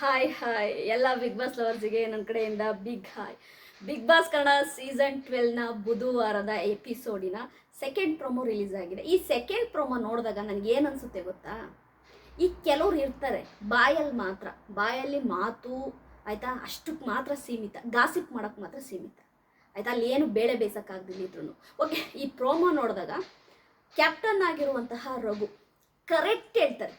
Hi hi ಎಲ್ಲ big boss ಲವರ್ಸಿಗೆ ನನ್ನ ಕಡೆಯಿಂದ big hi big boss Kannada season ಟ್ವೆಲ್ನ ಬುಧವಾರದ ಎಪಿಸೋಡಿನ ಸೆಕೆಂಡ್ ಪ್ರೊಮೋ ರಿಲೀಸ್ ಆಗಿದೆ. ಈ ಸೆಕೆಂಡ್ ಪ್ರೊಮೋ ನೋಡಿದಾಗ ನನಗೆ ಏನು ಅನಿಸುತ್ತೆ ಗೊತ್ತಾ? ಈ ಕೆಲವ್ರು ಇರ್ತಾರೆ, ಬಾಯಲ್ಲಿ ಮಾತ್ರ, ಬಾಯಲ್ಲಿ ಮಾತು, ಆಯಿತಾ? ಅಷ್ಟಕ್ಕೆ ಮಾತ್ರ ಸೀಮಿತ ಗಾಸಿಪ್ ಮಾಡೋಕ್ಕೆ ಮಾತ್ರ ಸೀಮಿತ. ಆಯಿತಾ? ಅಲ್ಲಿ ಏನು ಬೇಳೆ ಬೇಯಿಸೋಕ್ಕಾಗ್ದಿಲ್ಲ ಇದ್ರೂ ಓಕೆ ಈ ಪ್ರೊಮೋ ನೋಡಿದಾಗ ಕ್ಯಾಪ್ಟನ್ ಆಗಿರುವಂತಹ ರಘು ಕರೆಕ್ಟ್ ಹೇಳ್ತಾರೆ.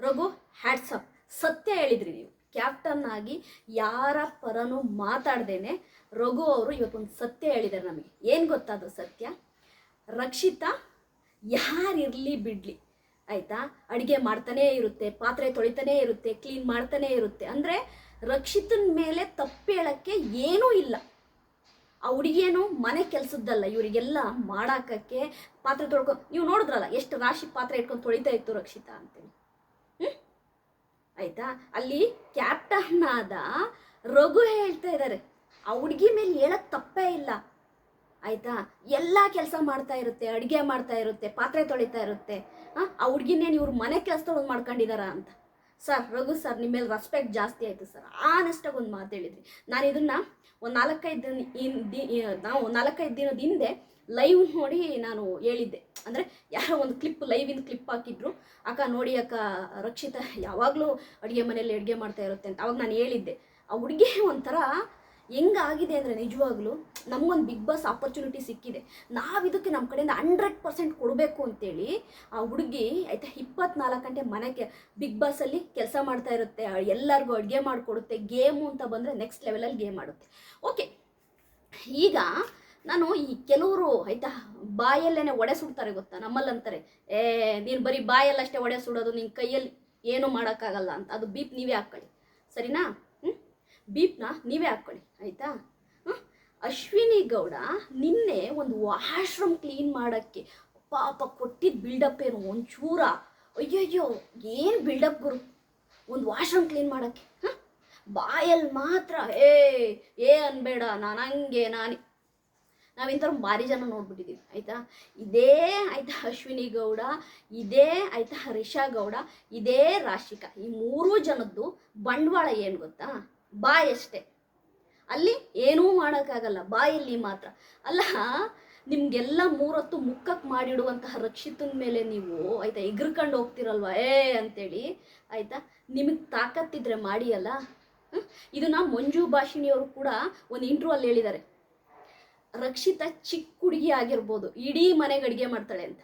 ರಘು ಹ್ಯಾಟ್ಸಪ್ ಸತ್ಯ ಹೇಳಿದ್ರಿ ನೀವು. ಕ್ಯಾಪ್ಟನ್ ಆಗಿ ಯಾರ ಪರನೂ ಮಾತಾಡ್ದೇನೆ ರಘು ಅವರು ಇವತ್ತೊಂದು ಸತ್ಯ ಹೇಳಿದ್ದಾರೆ ನಮಗೆ. ಏನು ಗೊತ್ತಾದು ಸತ್ಯ? ರಕ್ಷಿತಾ ಯಾರಿರಲಿ ಬಿಡಲಿ. ಆಯಿತಾ? ಅಡುಗೆ ಮಾಡ್ತಾನೇ ಇರುತ್ತೆ, ಪಾತ್ರೆ ತೊಳಿತಾನೇ ಇರುತ್ತೆ ಕ್ಲೀನ್ ಮಾಡ್ತಾನೇ ಇರುತ್ತೆ. ಅಂದರೆ ರಕ್ಷಿತನ ಮೇಲೆ ತಪ್ಪು ಹೇಳೋಕ್ಕೆ ಏನೂ ಇಲ್ಲ. ಆ ಹುಡುಗಿಯೇನು ಮನೆ ಕೆಲಸದ್ದಲ್ಲ, ಇವರಿಗೆಲ್ಲ ಮಾಡಾಕಕ್ಕೆ ಪಾತ್ರೆ ತೊಳ್ಕೊ ನೀವು ನೋಡಿದ್ರಲ್ಲ, ಎಷ್ಟು ರಾಶಿ ಪಾತ್ರೆ ಇಟ್ಕೊಂಡು ತೊಳಿತಾ ಇತ್ತು ರಕ್ಷಿತಾ ಅಂತೇಳಿ? ಆಯ್ತಾ? ಅಲ್ಲಿ ಕ್ಯಾಪ್ಟನ್ ಆದ ರಘು ಹೇಳ್ತಾ ಇದ್ದಾರೆ ಆ ಹುಡುಗಿ ಮೇಲೆ ಹೇಳಕ್ ತಪ್ಪೇ ಇಲ್ಲ. ಆಯ್ತಾ? ಎಲ್ಲ ಕೆಲಸ ಮಾಡ್ತಾ ಇರುತ್ತೆ ಅಡುಗೆ ಮಾಡ್ತಾ ಇರುತ್ತೆ ಪಾತ್ರೆ ತೊಳಿತಾ ಇರುತ್ತೆ. ಆ, ಹುಡುಗಿನೇನು ಇವ್ರು ಮನೆ ಕೆಲಸದೊಳಗೆ ಮಾಡ್ಕೊಂಡಿದಾರ ಅಂತ. ಸರ್ ರಘು ಸರ್ ನಿಮ್ಮ ಮೇಲೆ ರೆಸ್ಪೆಕ್ಟ್ ಜಾಸ್ತಿ ಆಯಿತು ಸರ್. ಆನೆಸ್ಟಾಗಿ ಒಂದು ಮಾತು ಹೇಳಿದ್ರಿ. ನಾನು ಇದನ್ನ ಒಂದು ನಾಲ್ಕೈದು ದಿನ ನಾವು ನಾಲ್ಕೈದು ದಿನದ ಹಿಂದೆ ಲೈವ್ ನೋಡಿ ನಾನು ಹೇಳಿದ್ದೆ. ಅಂದರೆ ಯಾರೋ ಒಂದು ಕ್ಲಿಪ್ ಲೈವಿಂದ ಕ್ಲಿಪ್ ಹಾಕಿದ್ರು. ಅಕ್ಕ ನೋಡಿ ಅಕ್ಕ, ರಕ್ಷಿತ, ಯಾವಾಗಲೂ ಅಡುಗೆ ಮನೆಯಲ್ಲಿ ಅಡುಗೆ ಮಾಡ್ತಾ ಇರುತ್ತೆ ಅಂತ ಅವಾಗ ನಾನು ಹೇಳಿದ್ದೆ. ಆ ಹುಡುಗಿ ಒಂಥರ ಹೆಂಗಾಗಿದೆ ಅಂದರೆ ನಿಜವಾಗ್ಲೂ ನಮಗೊಂದು ಬಿಗ್ ಬಾಸ್ ಆಪರ್ಚುನಿಟಿ ಸಿಕ್ಕಿದೆ. ನಾವು ಇದಕ್ಕೆ ನಮ್ಮ ಕಡೆಯಿಂದ ಹಂಡ್ರೆಡ್ ಪರ್ಸೆಂಟ್ ಕೊಡಬೇಕು ಅಂತೇಳಿ ಆ ಹುಡುಗಿ ಆಯಿತಾ ಇಪ್ಪತ್ನಾಲ್ಕು ಗಂಟೆ ಮನೆಗೆ ಬಿಗ್ ಬಾಸಲ್ಲಿ ಕೆಲಸ ಮಾಡ್ತಾ ಇರುತ್ತೆ. ಎಲ್ಲರಿಗೂ ಅಡುಗೆ ಮಾಡಿಕೊಡುತ್ತೆ. ಗೇಮು ಅಂತ ಬಂದರೆ ನೆಕ್ಸ್ಟ್ ಲೆವೆಲಲ್ಲಿ ಗೇಮ್ ಆಡುತ್ತೆ. ಓಕೆ ಈಗ ನಾನು ಈ ಕೆಲವರು ಆಯ್ತಾ ಬಾಯಲ್ಲೇನೆ ಒಡೆ ಸುಡ್ತಾರೆ ಗೊತ್ತಾ? ನಮ್ಮಲ್ಲಿ ಅಂತಾರೆ ಏ, ನೀನು ಬರೀ ಬಾಯಲ್ಲಷ್ಟೇ ಒಡೆ ಸುಡೋದು ನಿನ್ನ ಕೈಯಲ್ಲಿ ಏನೂ ಮಾಡೋಕ್ಕಾಗಲ್ಲ ಅಂತ. ಅದು ಬೀಪ್ ನೀವೇ ಹಾಕ್ಕೊಳ್ಳಿ. ಸರಿನಾ? ಹ್ಞೂ ಬೀಪ್ನ ನೀವೇ ಹಾಕ್ಕೊಳ್ಳಿ, ಆಯಿತಾ? ಅಶ್ವಿನಿ ಗೌಡ ನಿನ್ನೆ ಒಂದು ವಾಶ್ರೂಮ್ ಕ್ಲೀನ್ ಮಾಡೋಕ್ಕೆ ಪಾಪ ಕೊಟ್ಟಿದ್ದ ಬಿಲ್ಡಪ್ ಏನು ಒಂಚೂರ, ಅಯ್ಯಯ್ಯೋ, ಏನು ಬಿಲ್ಡಪ್ ಗುರು? ಒಂದು ವಾಶ್ರೂಮ್ ಕ್ಲೀನ್ ಮಾಡೋಕ್ಕೆ, ಹಾಂ? ಬಾಯಲ್ಲಿ ಮಾತ್ರ, ಏ ಏ, ಅನ್ಬೇಡ, ನಾನು ಹಂಗೆ, ನಾನು ನಾವಿಂಥವ್ರು ಭಾರಿ ಜನ ನೋಡ್ಬಿಟ್ಟಿದ್ದೀವಿ ಆಯಿತಾ? ಇದೇ, ಆಯಿತಾ, ಅಶ್ವಿನಿ ಗೌಡ, ಇದೇ, ಆಯಿತಾ ರಿಷಾ ಗೌಡ, ಇದೇ ರಾಶಿಕಾ. ಈ ಮೂರೂ ಜನದ್ದು ಬಂಡವಾಳ ಏನು ಗೊತ್ತಾ? ಬಾಯ್ ಅಷ್ಟೇ. ಅಲ್ಲಿ ಏನೂ ಮಾಡೋಕ್ಕಾಗಲ್ಲ, ಬಾಯಲ್ಲಿ ಮಾತ್ರ. ಅಲ್ಲ, ನಿಮಗೆಲ್ಲ ಮೂರೊತ್ತು ಮುಕ್ಕಕ್ಕೆ ಮಾಡಿಡುವಂತಹ ರಕ್ಷಿತನ ಮೇಲೆ ನೀವು, ಆಯಿತಾ, ಎಗ್ರಕೊಂಡು ಹೋಗ್ತಿರಲ್ವ? ಏ, ಅಂತೇಳಿ, ಆಯಿತಾ? ನಿಮಗೆ ತಾಕತ್ತಿದ್ರೆ ಮಾಡಿ ಅಲ್ಲ? ಹ್ಮ್? ಇದನ್ನ ಮಂಜು ಭಾಷಿಣಿಯವರು ಕೂಡ ಒಂದು ಇಂಟ್ರೂ ಅಲ್ಲಿ ಹೇಳಿದ್ದಾರೆ. ರಕ್ಷಿತಾ ಚಿಕ್ಕ ಹುಡುಗಿ ಆಗಿರ್ಬೋದು. ಇಡೀ ಮನೆಗೆ ಅಡುಗೆ ಮಾಡ್ತಾಳೆ ಅಂತ.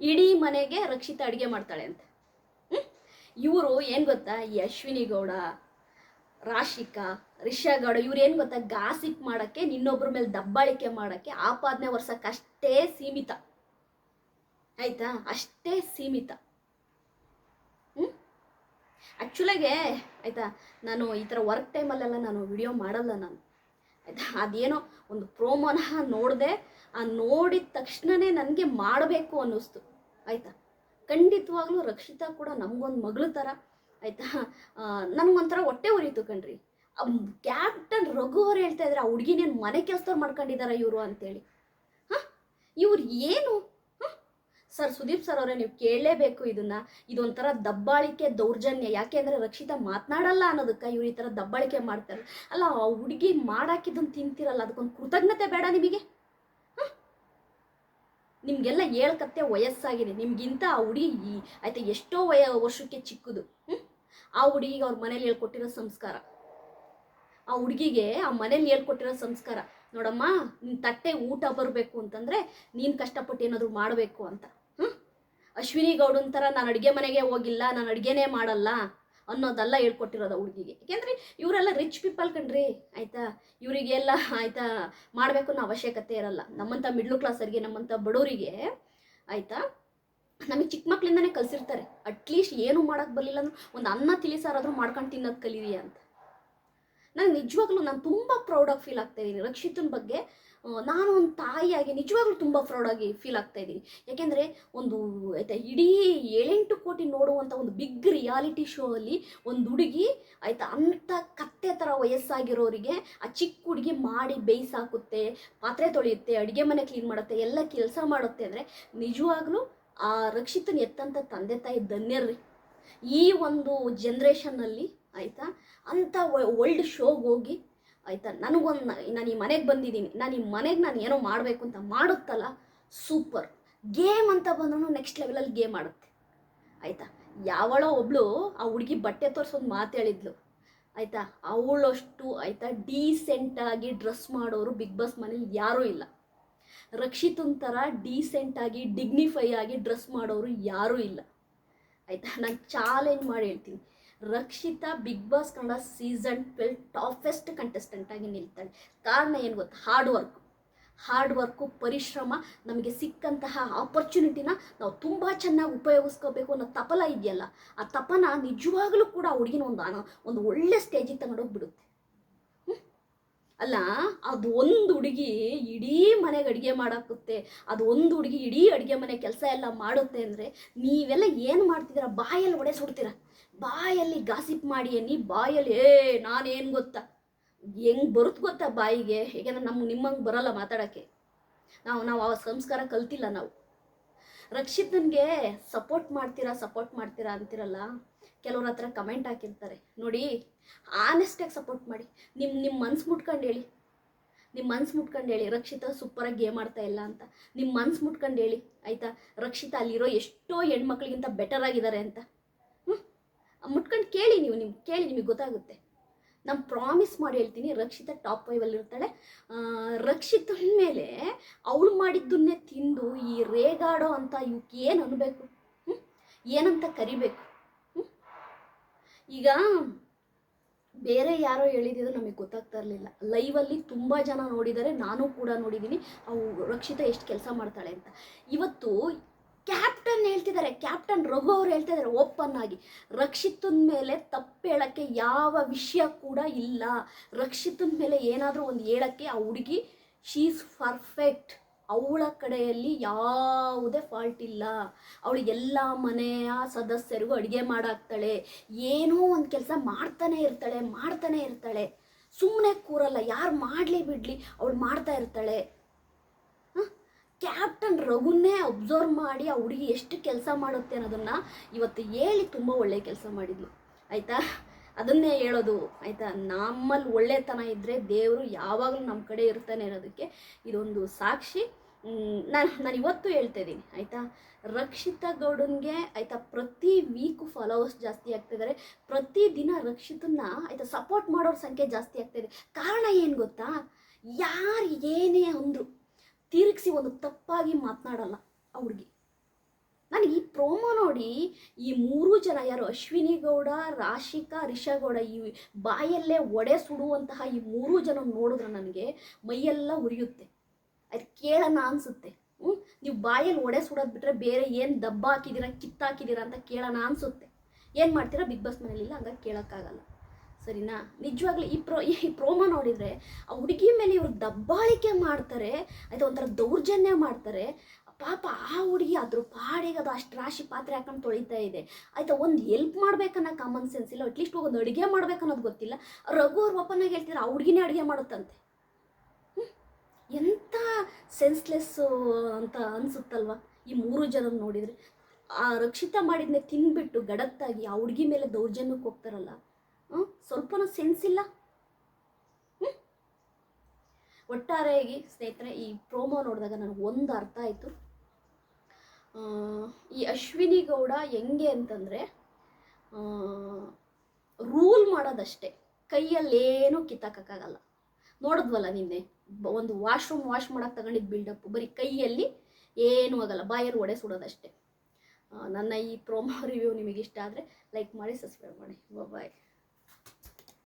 ಇಡೀ ಮನೆಗೆ ರಕ್ಷಿತ ಅಡುಗೆ ಮಾಡ್ತಾಳೆ ಅಂತ. ಇವರು ಏನು ಗೊತ್ತಾ? ಈ ಅಶ್ವಿನಿ ಗೌಡ, ರಾಶಿಕಾ, ರಿಷಾ ಗೌಡ ಇವ್ರು ಏನು ಗೊತ್ತಾ? ಗಾಸಿಪ್ ಮಾಡೋಕ್ಕೆ ನಿನ್ನೊಬ್ಬರ ಮೇಲೆ ದಬ್ಬಾಳಿಕೆ ಮಾಡೋಕ್ಕೆ ಆಪಾದನೆ ವರ್ಷಕ್ಕೆ ಅಷ್ಟೇ ಸೀಮಿತ. ಆಯ್ತಾ? ಅಷ್ಟೇ ಸೀಮಿತ. ಆ್ಯಕ್ಚುಲಾಗೆ ಆಯಿತಾ? ನಾನು ಈ ಥರ ವರ್ಕ್ ಟೈಮಲ್ಲೆಲ್ಲ ನಾನು ವಿಡಿಯೋ ಮಾಡಲ್ಲ ನಾನು. ಆಯಿತಾ? ಅದೇನೋ ಒಂದು ಪ್ರೋಮೋನ ನೋಡಿದೆ, ಆ ನೋಡಿದ ತಕ್ಷಣನೇ ನನಗೆ ಮಾಡಬೇಕು ಅನ್ನಿಸ್ತು. ಆಯಿತಾ? ಖಂಡಿತವಾಗ್ಲೂ ರಕ್ಷಿತಾ ಕೂಡ ನಮಗೊಂದು ಮಗಳ ಥರ. ಆಯಿತಾ? ನನಗೊಂಥರ ಹೊಟ್ಟೆ ಉರಿತು ಕಣ್ರಿ. ಕ್ಯಾಪ್ಟನ್ ರಘು ಅವ್ರು ಹೇಳ್ತಾ ಇದ್ದಾರೆ ಆ ಹುಡುಗಿನೇನು ಮನೆ ಕೆಲಸದವ್ರು ಮಾಡ್ಕೊಂಡಿದ್ದಾರೆ ಇವರು ಅಂತೇಳಿ. ಹಾಂ? ಇವ್ರು ಏನು ಸರ್ ಸುದೀಪ್ ಸರ್ ಅವರೇ, ನೀವು ಕೇಳಲೇಬೇಕು ಇದನ್ನ. ಇದೊಂಥರ ದಬ್ಬಾಳಿಕೆ ದೌರ್ಜನ್ಯ. ಯಾಕೆ ಅಂದರೆ ರಕ್ಷಿತಾ ಮಾತನಾಡಲ್ಲ ಅನ್ನೋದಕ್ಕೆ ಇವ್ರು ಈ ಥರ ದಬ್ಬಾಳಿಕೆ ಮಾಡ್ತಾರೆ. ಅಲ್ಲ, ಆ ಹುಡುಗಿ ಮಾಡಾಕಿದ್ದನ್ನು ತಿಂತಿರಲ್ಲ, ಅದಕ್ಕೊಂದು ಕೃತಜ್ಞತೆ ಬೇಡ ನಿಮಗೆ? ನಿಮಗೆಲ್ಲ ಹೇಳ್ಕತ್ತೆ ವಯಸ್ಸಾಗಿದೆ. ನಿಮ್ಗಿಂತ ಆ ಹುಡುಗಿ ಆಯ್ತಾ ಎಷ್ಟೋ ವಯ, ವರ್ಷಕ್ಕೆ ಚಿಕ್ಕದು? ಆ ಹುಡುಗಿಗೆ ಅವ್ರ ಮನೇಲಿ ಹೇಳ್ಕೊಟ್ಟಿರೋ ಸಂಸ್ಕಾರ. ಆ ಹುಡುಗಿಗೆ ಆ ಮನೇಲಿ ಹೇಳ್ಕೊಟ್ಟಿರೋ ಸಂಸ್ಕಾರ. ನೋಡಮ್ಮ ನಿನ್ನ ತಟ್ಟೆ ಊಟ ಬರಬೇಕು ಅಂತಂದರೆ ನೀನು ಕಷ್ಟಪಟ್ಟು ಏನಾದರೂ ಮಾಡಬೇಕು ಅಂತ. ಅಶ್ವಿನಿ ಗೌಡನ್ ಥರ ನಾನು ಅಡುಗೆ ಮನೆಗೆ ಹೋಗಿಲ್ಲ, ನಾನು ಅಡುಗೆನೇ ಮಾಡಲ್ಲ ಅನ್ನೋದೆಲ್ಲ ಹೇಳ್ಕೊಟ್ಟಿರೋದು ಹುಡುಗಿಗೆ. ಯಾಕೆಂದ್ರೆ ಇವರೆಲ್ಲ ರಿಚ್ ಪೀಪಲ್ ಕಣ್ರಿ, ಆಯಿತಾ? ಇವರಿಗೆಲ್ಲ, ಆಯಿತಾ? ಮಾಡಬೇಕು ಅನ್ನೋ ಅವಶ್ಯಕತೆ ಇರಲ್ಲ. ನಮ್ಮಂಥ ಮಿಡ್ಲ್ ಕ್ಲಾಸರಿಗೆ ನಮ್ಮಂಥ ಬಡವರಿಗೆ, ಆಯಿತಾ? ನಮಗೆ ಚಿಕ್ಕ ಮಕ್ಕಳಿಂದನೇ ಕಲಿಸಿರ್ತಾರೆ. ಅಟ್ಲೀಸ್ಟ್ ಏನು ಮಾಡೋಕ್ಕೆ ಬರಲಿಲ್ಲ ಅಂದ್ರೆ ಒಂದು ಅನ್ನ ತಿಳಿಸಾರಾದರೂ ಮಾಡ್ಕೊಂಡು ತಿನ್ನೋದು ಕಲೀರಿ ಅಂತ. ನಾನು ನಿಜವಾಗ್ಲೂ ನಾನು ತುಂಬ ಪ್ರೌಡಾಗಿ ಫೀಲ್ ಆಗ್ತಾ ಇದ್ದೀನಿ ರಕ್ಷಿತನ ಬಗ್ಗೆ. ನಾನು ಒಂದು ತಾಯಿಯಾಗಿ ನಿಜವಾಗ್ಲೂ ತುಂಬ ಪ್ರೌಡಾಗಿ ಫೀಲ್ ಆಗ್ತಾ ಇದ್ದೀನಿ. ಯಾಕೆಂದರೆ ಒಂದು, ಆಯಿತಾ, ಇಡೀ ಏಳೆಂಟು ಕೋಟಿ ನೋಡುವಂಥ ಒಂದು ಬಿಗ್ ರಿಯಾಲಿಟಿ ಶೋ ಅಲ್ಲಿ ಒಂದು ಹುಡುಗಿ, ಆಯಿತಾ ಅಂಥ ಕತ್ತೆ ಥರ ವಯಸ್ಸಾಗಿರೋರಿಗೆ ಆ ಚಿಕ್ಕ ಹುಡುಗಿ ಮಾಡಿ ಬೇಯಿಸಾಕುತ್ತೆ ಪಾತ್ರೆ ತೊಳೆಯುತ್ತೆ, ಅಡುಗೆ ಮನೆ ಕ್ಲೀನ್ ಮಾಡುತ್ತೆ, ಎಲ್ಲ ಕೆಲಸ ಮಾಡುತ್ತೆ ಅಂದರೆ ನಿಜವಾಗ್ಲೂ ಆ ರಕ್ಷಿತನ ಎತ್ತಂಥ ತಂದೆ ತಾಯಿ ಧನ್ಯರ್ರಿ. ಈ ಒಂದು ಜನ್ರೇಷನ್ನಲ್ಲಿ ಆಯಿತಾ, ಅಂಥ ಓಲ್ಡ್ ಶೋಗೆ ಹೋಗಿ ಆಯಿತಾ? ನನಗೊಂದು ನಾನು ಈ ಮನೆಗೆ ಬಂದಿದ್ದೀನಿ ನಾನು ಈ ಮನೆಗೆ ನಾನು ಏನೋ ಮಾಡಬೇಕು ಅಂತ ಮಾಡುತ್ತಲ್ಲ, ಸೂಪರ್. ಗೇಮ್ ಅಂತ ಬಂದ್ರೂ ನೆಕ್ಸ್ಟ್ ಲೆವೆಲಲ್ಲಿ ಗೇಮ್ ಆಡುತ್ತೆ. ಆಯಿತಾ? ಯಾವಳೋ ಒಬ್ಳು ಆ ಹುಡುಗಿ ಬಟ್ಟೆ ತೋರಿಸೋದು ಮಾತು ಹೇಳಿದ್ಲು. ಆಯಿತಾ? ಅವಳಷ್ಟು, ಆಯಿತಾ ಡೀಸೆಂಟಾಗಿ ಡ್ರೆಸ್ ಮಾಡೋರು ಬಿಗ್ ಬಾಸ್ ಮನೇಲಿ ಯಾರೂ ಇಲ್ಲ. ರಕ್ಷಿತ್ ಒಂಥರ ಡೀಸೆಂಟಾಗಿ ಡಿಗ್ನಿಫೈ ಆಗಿ ಡ್ರೆಸ್ ಮಾಡೋರು ಯಾರೂ ಇಲ್ಲ. ಆಯಿತಾ? ನಾನು ಚಾಲೆಂಜ್ ಮಾಡಿ ಹೇಳ್ತೀನಿ. Rakshita big boss Kannada season twelve ಟಾಫೆಸ್ಟ್ contestant ಆಗಿ ನಿಲ್ತಾಳೆ. ಕಾರಣ ಏನು ಗೊತ್ತಾ? ಹಾರ್ಡ್ ವರ್ಕ್ ಹಾರ್ಡ್ ವರ್ಕು ಪರಿಶ್ರಮ, ನಮಗೆ ಸಿಕ್ಕಂತಹ ಆಪರ್ಚುನಿಟಿನ ನಾವು ತುಂಬ ಚೆನ್ನಾಗಿ ಉಪಯೋಗಿಸ್ಕೋಬೇಕು ಅನ್ನೋ ತಪಲ ಇದೆಯಲ್ಲ, ಆ ತಪನ ನಿಜವಾಗ್ಲೂ ಕೂಡ ಹುಡುಗಿನ ಒಂದು ಒಂದು ಒಳ್ಳೆ ಸ್ಟೇಜಿಗೆ ತಗೊಂಡೋಗಿ ಬಿಡುತ್ತೆ. ಅಲ್ಲ, ಅದು ಒಂದು ಹುಡುಗಿ ಇಡೀ ಮನೆಗೆ ಅಡುಗೆ ಮಾಡಾಕುತ್ತೆ, ಅದು ಒಂದು ಹುಡುಗಿ ಇಡೀ ಅಡುಗೆ ಮನೆ ಕೆಲಸ ಎಲ್ಲ ಮಾಡುತ್ತೆ ಅಂದರೆ ನೀವೆಲ್ಲ ಏನು ಮಾಡ್ತಿದ್ದೀರಾ ಬಾಯಲ್ಲಿ ಒಡೆ ಸುಡ್ತೀರಾ ಬಾಯಲ್ಲಿ ಗಾಸಿಪ್ ಮಾಡಿ ನೀ ಬಾಯಲ್ಲಿ, ಏ, ನಾನೇನು ಗೊತ್ತಾ? ಹೆಂಗ್ ಬರುತ್ತೆ ಗೊತ್ತಾ ಬಾಯಿಗೆ? ಏಕೆಂದ್ರೆ ನಮ್ಗೆ ನಿಮ್ಮಂಗೆ ಬರಲ್ಲ ಮಾತಾಡೋಕ್ಕೆ. ನಾವು ನಾವು ಆ ಸಂಸ್ಕಾರ ಕಲ್ತಿಲ್ಲ ನಾವು. ರಕ್ಷಿತನ್ಗೆ ಸಪೋರ್ಟ್ ಮಾಡ್ತೀರಾ ಸಪೋರ್ಟ್ ಮಾಡ್ತೀರಾ ಅಂತಿರಲ್ಲ, ಕೆಲವ್ರ ಹತ್ರ ಕಮೆಂಟ್ ಹಾಕಿರ್ತಾರೆ. ನೋಡಿ ಆನೆಸ್ಟಾಗಿ ಸಪೋರ್ಟ್ ಮಾಡಿ. ನಿಮ್ಮ ನಿಮ್ಮ ಮನ್ಸು ಮುಟ್ಕೊಂಡು ಹೇಳಿ. ನಿಮ್ಮ ಮನ್ಸು ಮುಟ್ಕೊಂಡು ಹೇಳಿ, ರಕ್ಷಿತಾ ಸೂಪರಾಗಿ ಗೇಮ್ ಆಡ್ತಾ ಇಲ್ಲ ಅಂತ. ನಿಮ್ಮ ಮನ್ಸು ಮುಟ್ಕೊಂಡು ಹೇಳಿ, ಆಯಿತಾ? ರಕ್ಷಿತಾ ಅಲ್ಲಿರೋ ಎಷ್ಟೋ ಹೆಣ್ಮಕ್ಳಿಗಿಂತ ಬೆಟರ್ ಆಗಿದ್ದಾರೆ ಅಂತ. ಮುಟ್ಕೊಂಡು ಕೇಳಿ ನೀವು ನಿಮ್ಗೆ ಕೇಳಿ ನಿಮಗೆ ಗೊತ್ತಾಗುತ್ತೆ. ನಾನು ಪ್ರಾಮಿಸ್ ಮಾಡಿ ಹೇಳ್ತೀನಿ, ರಕ್ಷಿತ ಟಾಪ್ ಫೈವಲ್ಲಿ ಇರ್ತಾಳೆ. ರಕ್ಷಿತ ಮೇಲೆ ಅವಳು ಮಾಡಿದ್ದನ್ನೇ ತಿಂದು ಈ ರೇಗಾಡೋ ಅಂತ ಇವಕ್ಕೆ ಏನು ಅನ್ನಬೇಕು ಏನಂತ ಕರಿಬೇಕು? ಈಗ ಬೇರೆ ಯಾರೋ ಹೇಳಿದ್ರು ನಮಗೆ ಗೊತ್ತಾಗ್ತಾ ಇರಲಿಲ್ಲ. ಲೈವಲ್ಲಿ ತುಂಬ ಜನ ನೋಡಿದ್ದಾರೆ, ನಾನು ಕೂಡ ನೋಡಿದ್ದೀನಿ. ಅವು ರಕ್ಷಿತ ಎಷ್ಟು ಕೆಲಸ ಮಾಡ್ತಾಳೆ ಅಂತ. ಇವತ್ತು ಕ್ಯಾಪ್ಟನ್ ಹೇಳ್ತಿದ್ದಾರೆ, ಕ್ಯಾಪ್ಟನ್ ರಘು ಅವ್ರು ಹೇಳ್ತಾ ಇದ್ದಾರೆ ಓಪನ್ ಆಗಿ. ರಕ್ಷಿತನ ಮೇಲೆ ತಪ್ಪು ಹೇಳಕ್ಕೆ ಯಾವ ವಿಷಯ ಕೂಡ ಇಲ್ಲ. ರಕ್ಷಿತನ ಮೇಲೆ ಏನಾದರೂ ಒಂದು ಹೇಳಕ್ಕೆ ಆ ಹುಡುಗಿ ಶೀಸ್ ಪರ್ಫೆಕ್ಟ್ ಅವಳ ಕಡೆಯಲ್ಲಿ ಯಾವುದೇ ಫಾಲ್ಟ್ ಇಲ್ಲ. ಅವಳು ಎಲ್ಲ ಮನೆಯ ಸದಸ್ಯರಿಗೂ ಅಡುಗೆ ಮಾಡಾಕ್ತಾಳೆ. ಏನೋ ಒಂದು ಕೆಲಸ ಮಾಡ್ತಾನೆ ಇರ್ತಾಳೆ ಮಾಡ್ತಾನೆ ಇರ್ತಾಳೆ. ಸುಮ್ಮನೆ ಕೂರಲ್ಲ, ಯಾರು ಮಾಡಲಿ ಬಿಡಲಿ, ಅವಳು ಮಾಡ್ತಾ ಇರ್ತಾಳೆ. ಕ್ಯಾಪ್ಟನ್ ರಘುನೇ ಅಬ್ಸರ್ವ್ ಮಾಡಿ ಆ ಹುಡುಗಿ ಎಷ್ಟು ಕೆಲಸ ಮಾಡುತ್ತೆ ಅನ್ನೋದನ್ನು ಇವತ್ತು ಹೇಳಿ ತುಂಬ ಒಳ್ಳೆಯ ಕೆಲಸ ಮಾಡಿದ್ಲು. ಆಯಿತಾ? ಅದನ್ನೇ ಹೇಳೋದು. ಆಯಿತಾ? ನಮ್ಮಲ್ಲಿ ಒಳ್ಳೆತನ ಇದ್ದರೆ ದೇವರು ಯಾವಾಗಲೂ ನಮ್ಮ ಕಡೆ ಇರ್ತಾನೆ ಅನ್ನೋದಕ್ಕೆ ಇದೊಂದು ಸಾಕ್ಷಿ. ನಾನು ನಾನು ಇವತ್ತು ಹೇಳ್ತಾ ಇದ್ದೀನಿ ಆಯಿತಾ? ರಕ್ಷಿತಾ ಗೌಡನ್ಗೆ ಆಯಿತಾ ಪ್ರತಿ ವೀಕು ಫಾಲೋವರ್ಸ್ ಜಾಸ್ತಿ ಆಗ್ತಿದ್ದಾರೆ ಪ್ರತಿದಿನ ರಕ್ಷಿತನ್ನ ಆಯಿತಾ ಸಪೋರ್ಟ್ ಮಾಡೋರ ಸಂಖ್ಯೆ ಜಾಸ್ತಿ ಆಗ್ತಾಯಿದೆ ಕಾರಣ ಏನು ಗೊತ್ತಾ? ಯಾರು ಏನೇ ಅಂದರು ತಿರುಗಿಸಿ ಒಂದು ತಪ್ಪಾಗಿ ಮಾತನಾಡಲ್ಲ ಅವ್ರಿಗೆ ನನಗೆ ಈ ಪ್ರೋಮೋ ನೋಡಿ ಈ ಮೂರು ಜನ ಯಾರು ಅಶ್ವಿನಿ ಗೌಡ ರಾಶಿಕಾ, ರಿಷಾಗೌಡ ಈ ಬಾಯಲ್ಲೇ ಒಡೆ ಸುಡುವಂತಹ ಈ ಮೂರು ಜನ ನೋಡಿದ್ರೆ ನನಗೆ ಮೈಯೆಲ್ಲ ಉರಿಯುತ್ತೆ. ಅದು ಕೇಳೋಣ ಅನಿಸುತ್ತೆ. ಹ್ಞೂ ನೀವು ಬಾಯಲ್ಲಿ ಒಡೆ ಸುಡೋದು ಬಿಟ್ಟರೆ ಬೇರೆ ಏನು ದಬ್ಬ ಹಾಕಿದ್ದೀರಾ ಕಿತ್ತಾಕಿದ್ದೀರಾ ಅಂತ ಕೇಳೋಣ ಅನಿಸುತ್ತೆ. ಏನು ಮಾಡ್ತೀರಾ? ಬಿಗ್ ಬಾಸ್ ಮನೇಲಿಲ್ಲ ಹಂಗಾಗಿ ಕೇಳೋಕ್ಕಾಗಲ್ಲ. ಸರಿನಾ? ನಿಜವಾಗ್ಲೂ ಈ ಪ್ರೋ ಈ ಪ್ರೋಮೋ ನೋಡಿದರೆ ಆ ಹುಡುಗಿ ಮೇಲೆ ಇವರು ದಬ್ಬಾಳಿಕೆ ಮಾಡ್ತಾರೆ ಅದು ಒಂಥರ ದೌರ್ಜನ್ಯ ಮಾಡ್ತಾರೆ. ಪಾಪ ಆ ಹುಡುಗಿ ಅದ್ರ ಪಾಡಿಗೆ ಅದು ಅಷ್ಟು ರಾಶಿ ಪಾತ್ರೆ ಹಾಕೊಂಡು ತೊಳಿತಾ ಇದೆ. ಆಯ್ತಾ, ಒಂದು ಎಲ್ಪ್ ಮಾಡ್ಬೇಕನ್ನೋ ಕಾಮನ್ ಸೆನ್ಸ್ ಇಲ್ಲ. ಅಟ್ಲೀಸ್ಟ್ ಒಂದು ಅಡುಗೆ ಮಾಡ್ಬೇಕನ್ನೋದು ಗೊತ್ತಿಲ್ಲ. ರಘು ಅವ್ರು ಓಪನ್ನಾಗಿ ಹೇಳ್ತಿದ್ರೆ ಆ ಹುಡುಗಿನೇ ಅಡುಗೆ ಮಾಡುತ್ತಂತೆ? ಎಂಥ ಸೆನ್ಸ್ಲೆಸ್ಸು ಅಂತ ಅನಿಸುತ್ತಲ್ವ? ಈ ಮೂರು ಜನ ನೋಡಿದರೆ. ಆ ರಕ್ಷಿತ ಮಾಡಿದ್ನೆ ತಿಂದ್ಬಿಟ್ಟು ಗಡತ್ತಾಗಿ ಆ ಹುಡುಗಿ ಮೇಲೆ ದೌರ್ಜನ್ಯಕ್ಕೆ ಹೋಗ್ತಾರಲ್ಲ ಹ್ಮ್? ಸ್ವಲ್ಪನೂ ಸೆನ್ಸ್ ಇಲ್ಲ? ಒಟ್ಟಾರೆಯಾಗಿ ಸ್ನೇಹಿತರೆ, ಈ ಪ್ರೋಮೋ ನೋಡಿದಾಗ ನನಗೆ ಒಂದು ಅರ್ಥ ಆಯಿತು. ಈ ಅಶ್ವಿನಿ ಗೌಡ ಹೆಂಗೆ ಅಂತಂದರೆ ರೂಲ್ ಮಾಡೋದಷ್ಟೇ. ಕೈಯಲ್ಲೇನೂ ಕಿತ್ತಾಕಕ್ಕಾಗಲ್ಲ. ನೋಡಿದ್ವಲ್ಲ ನಿನ್ನೆ ಒಂದು ವಾಶ್ರೂಮ್ ವಾಶ್ ಮಾಡೋಕೆ ತಗೊಂಡಿದ್ದು ಬಿಲ್ಡಪ್ ಬರೀ ಕೈಯಲ್ಲಿ ಏನೂ ಆಗಲ್ಲ, ಬಾಯಲ್ಲಿ ಒಡೆ ಸುಡೋದಷ್ಟೇ. ನನ್ನ ಈ ಪ್ರೋಮೋ ರಿವ್ಯೂ ನಿಮಗೆ ಇಷ್ಟ ಆದರೆ ಲೈಕ್ ಮಾಡಿ ಸಬ್ಸ್ಕ್ರೈಬ್ ಮಾಡಿ. ಬಾಯ್